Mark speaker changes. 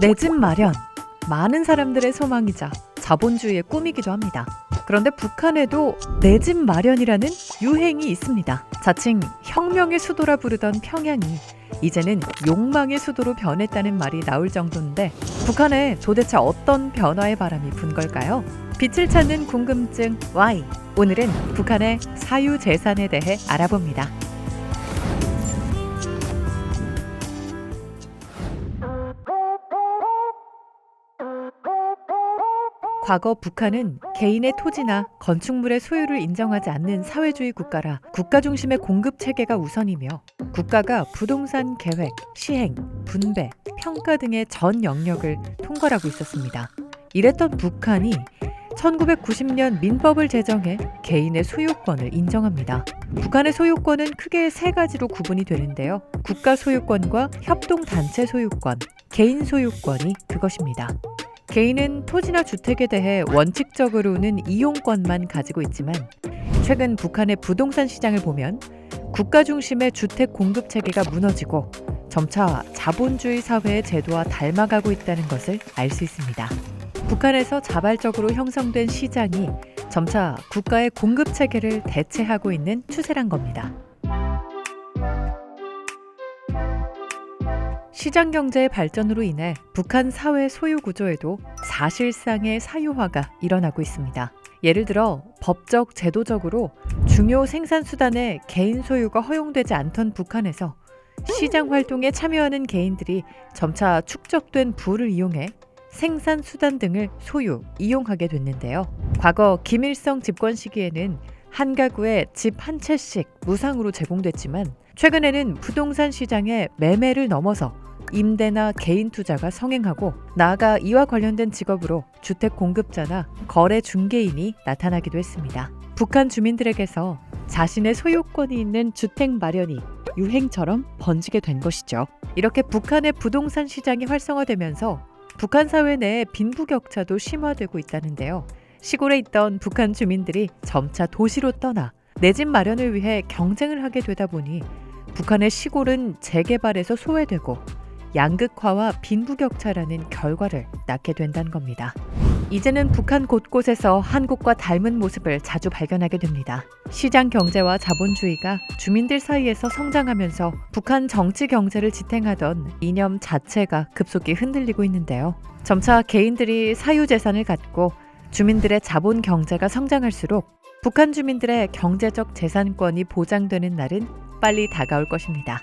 Speaker 1: 내 집 마련. 많은 사람들의 소망이자 자본주의의 꿈이기도 합니다. 그런데 북한에도 내 집 마련이라는 유행이 있습니다. 자칭 혁명의 수도라 부르던 평양이 이제는 욕망의 수도로 변했다는 말이 나올 정도인데 북한에 도대체 어떤 변화의 바람이 분 걸까요? 빛을 찾는 궁금증 Y. 오늘은 북한의 사유 재산에 대해 알아봅니다. 과거 북한은 개인의 토지나 건축물의 소유를 인정하지 않는 사회주의 국가라 국가 중심의 공급 체계가 우선이며 국가가 부동산 계획, 시행, 분배, 평가 등의 전 영역을 통괄하고 있었습니다. 이랬던 북한이 1990년 민법을 제정해 개인의 소유권을 인정합니다. 북한의 소유권은 크게 세 가지로 구분이 되는데요. 국가 소유권과 협동단체 소유권, 개인 소유권이 그것입니다. 개인은 토지나 주택에 대해 원칙적으로는 이용권만 가지고 있지만 최근 북한의 부동산 시장을 보면 국가 중심의 주택 공급 체계가 무너지고 점차 자본주의 사회의 제도와 닮아가고 있다는 것을 알 수 있습니다. 북한에서 자발적으로 형성된 시장이 점차 국가의 공급 체계를 대체하고 있는 추세란 겁니다. 시장 경제의 발전으로 인해 북한 사회 소유 구조에도 사실상의 사유화가 일어나고 있습니다. 예를 들어 법적 제도적으로 중요 생산 수단의 개인 소유가 허용되지 않던 북한에서 시장 활동에 참여하는 개인들이 점차 축적된 부를 이용해 생산 수단 등을 소유, 이용하게 됐는데요. 과거 김일성 집권 시기에는 한 가구에 집 한 채씩 무상으로 제공됐지만 최근에는 부동산 시장의 매매를 넘어서 임대나 개인 투자가 성행하고 나아가 이와 관련된 직업으로 주택 공급자나 거래 중개인이 나타나기도 했습니다. 북한 주민들에게서 자신의 소유권이 있는 주택 마련이 유행처럼 번지게 된 것이죠. 이렇게 북한의 부동산 시장이 활성화되면서 북한 사회 내에 빈부격차도 심화되고 있다는데요. 시골에 있던 북한 주민들이 점차 도시로 떠나 내 집 마련을 위해 경쟁을 하게 되다 보니 북한의 시골은 재개발에서 소외되고 양극화와 빈부격차라는 결과를 낳게 된다는 겁니다. 이제는 북한 곳곳에서 한국과 닮은 모습을 자주 발견하게 됩니다. 시장 경제와 자본주의가 주민들 사이에서 성장하면서 북한 정치 경제를 지탱하던 이념 자체가 급속히 흔들리고 있는데요. 점차 개인들이 사유재산을 갖고 주민들의 자본 경제가 성장할수록 북한 주민들의 경제적 재산권이 보장되는 날은 빨리 다가올 것입니다.